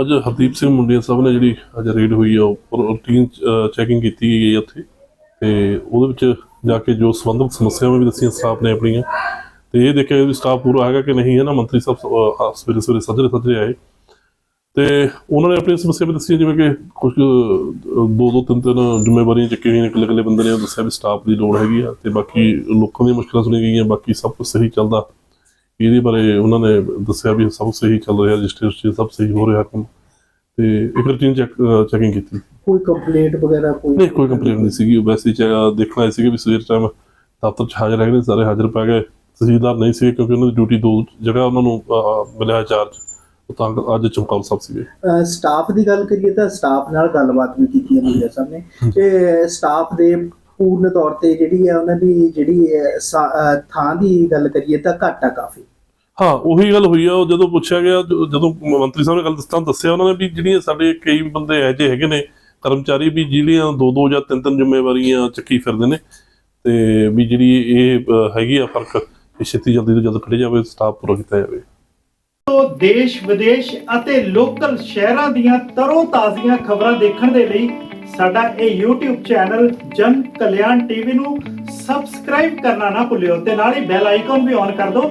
ਅੱਜ ਹਰਦੀਪ ਸਿੰਘ ਮੁੰਡਿਆ ਸਾਹਿਬ ਨੇ ਜਿਹੜੀ ਅੱਜ ਰੇਡ ਹੋਈ ਆ ਉਹ ਰੂਟੀਨ ਚੈਕਿੰਗ ਕੀਤੀ ਗਈ ਹੈ ਉੱਥੇ। ਤੇ ਉਹਦੇ ਵਿੱਚ ਜਾ ਕੇ ਜੋ ਸੰਬੰਧਿਤ ਸਮੱਸਿਆਵਾਂ ਵੀ ਦੱਸੀਆਂ ਸਟਾਫ ਨੇ ਆਪਣੀਆਂ। ਤੇ ਇਹ ਦੇਖਿਆ ਵੀ ਸਟਾਫ ਪੂਰਾ ਹੈਗਾ ਕਿ ਨਹੀਂ ਹੈ ਨਾ ਮੰਤਰੀ ਸਾਹਿਬ ਅਹ, ਸਵੇਰੇ ਸਵੇਰੇ ਸੱਜਰੇ ਸੱਜਰੇ ਆਏ। ਤੇ ਉਹਨਾਂ ਨੇ ਆਪਣੀ ਸਮੱਸਿਆ ਵੀ ਦੱਸੀ ਜਿਵੇਂ ਕਿ ਕੁਝ ਦੋ ਦੋ ਤਿੰਨ ਤਿੰਨ ਜ਼ਿੰਮੇਵਾਰੀਆਂ ਚੱਕੀਆਂ ਹੋਈਆਂ ਨੇ ਇਕੱਲੇ ਬੰਦੇ ਨੇ। ਦੱਸਿਆ ਵੀ ਸਟਾਫ ਦੀ ਲੋੜ ਹੈਗੀ ਆ ਤੇ ਬਾਕੀ ਲੋਕਾਂ ਦੀਆਂ ਮੁਸ਼ਕਲਾਂ ਸੁਣੀਆਂ ਗਈਆਂ ਬਾਕੀ ਸਭ ਕੁਝ ਸਹੀ ਚੱਲਦਾ। ਇਹਦੇ ਬਾਰੇ ਉਹਨਾਂ ਨੇ ਦੱਸਿਆ ਵੀ ਸਭ ਸਹੀ ਚੱਲ ਰਿਹਾ ਰਜਿਸਟ੍ਰੇਸ਼ਨ ਸਭ ਸਹੀ ਹੋ ਰਿਹਾ ਕੰਮ। ਤੇ ਇੱਕ ਰੂਟੀਨ ਚੈੱਕ ਚੈਕਿੰਗ ਕੀਤੀ? ਕੋਈ ਕੰਪਲੇਂਟ ਵਗੈਰਾ ਕੋਈ? ਨਹੀਂ ਕੋਈ ਕੰਪਲੇਂਟ ਨਹੀਂ ਸੀਗੀ। ਵੈਸੇ ਦੇਖਣ ਆਏ ਸੀਗੇ ਵੀ ਸਵੇਰ ਟਾਈਮ ਦਫ਼ਤਰ 'ਚ ਹਾਜ਼ਰ ਹੈਗੇ ਸਾਰੇ ਹਾਜ਼ਰ ਪੈ ਗਏ। ਤਹਿਸੀਲਦਾਰ ਨਹੀਂ ਸੀ ਕਿਉਂਕਿ ਉਹਨਾਂ ਦੀ ਡਿਊਟੀ ਦੋ ਜਗ੍ਹਾ ਉਹਨਾਂ ਨੂੰ ਮਿਲਿਆ ਚਾਰਜ। ਉਹ ਤਾਂ ਅੱਜ ਚਮਕੌਰ ਸਾਹਿਬ ਸੀਗੇ। ਸਟਾਫ ਦੀ ਗੱਲ ਕਰੀਏ ਤਾਂ ਸਟਾਫ ਨਾਲ ਗੱਲਬਾਤ ਵੀ ਕੀਤੀ ਹੈ ਮੀਡੀਆ ਸਾਹਮਣੇ। ਤੇ ਸਟਾਫ ਦੇ ਪੂਰਨ ਤੌਰ ਤੇ ਜਿਹੜੀ ਹੈ ਉਹਨਾਂ ਦੀ ਜਿਹੜੀ ਸਾ- ਥਾਂ ਦੀ ਗੱਲ ਕਰੀਏ ਤਾਂ ਘੱਟ ਕਾਫੀ। ਹਾਂ। ਉਹੀ ਗੱਲ ਹੋਈ ਆ ਉਹ ਜਦੋਂ ਪੁੱਛਿਆ ਗਿਆ ਜ- ਜਦੋਂ ਮੰਤਰੀ ਸਾਹਿਬ ਨੇ ਗੱਲ ਦੱਸਤਾ ਦੱਸਿਆ ਉਹਨਾਂ ਨੇ ਵੀ ਜਿਹੜੀਆਂ ਸਾਡੇ ਕਈ ਬੰਦੇ ਇਹੋ ਜਿਹੇ ਹੈਗੇ ਨੇ ਕਰਮਚਾਰੀ ਵੀ ਜਿਹੜੀਆਂ ਦੋ ਦੋ ਜਾਂ ਤਿੰਨ ਤਿੰਨ ਜ਼ਿੰਮੇਵਾਰੀਆਂ ਚੱਕੀ ਫਿਰਦੇ ਨੇ ਤੇ ਵੀ ਜਿਹੜੀ ਇਹ ਹੈਗੀ ਆ ਫ਼ਰਕ ਇਹ ਛੇਤੀ ਜਲਦੀ ਤੋਂ ਜਲਦ ਕੱਢਿਆ ਜਾਵੇ ਸਟਾਫ ਪੂਰਾ ਕੀਤਾ ਜਾਵੇ। ਤੋਂ ਦੇਸ਼ ਵਿਦੇਸ਼ ਅਤੇ ਲੋਕਲ ਸ਼ਹਿਰਾਂ ਦੀਆਂ ਤਰੋ ਤਾਜ਼ੀਆਂ ਖਬਰਾਂ ਦੇਖਣ ਦੇ ਲਈ ਸਾਡਾ ਇਹ YouTube ਚੈਨਲ ਜਨ ਕਲਿਆਣ ਟੀਵੀ ਨੂੰ ਸਬਸਕ੍ਰਾਈਬ ਕਰਨਾ ਨਾ ਭੁੱਲਿਓ ਤੇ ਨਾਲ ਹੀ ਬੈਲ ਆਈਕਨ ਵੀ ਔਨ ਕਰ ਦਿਓ।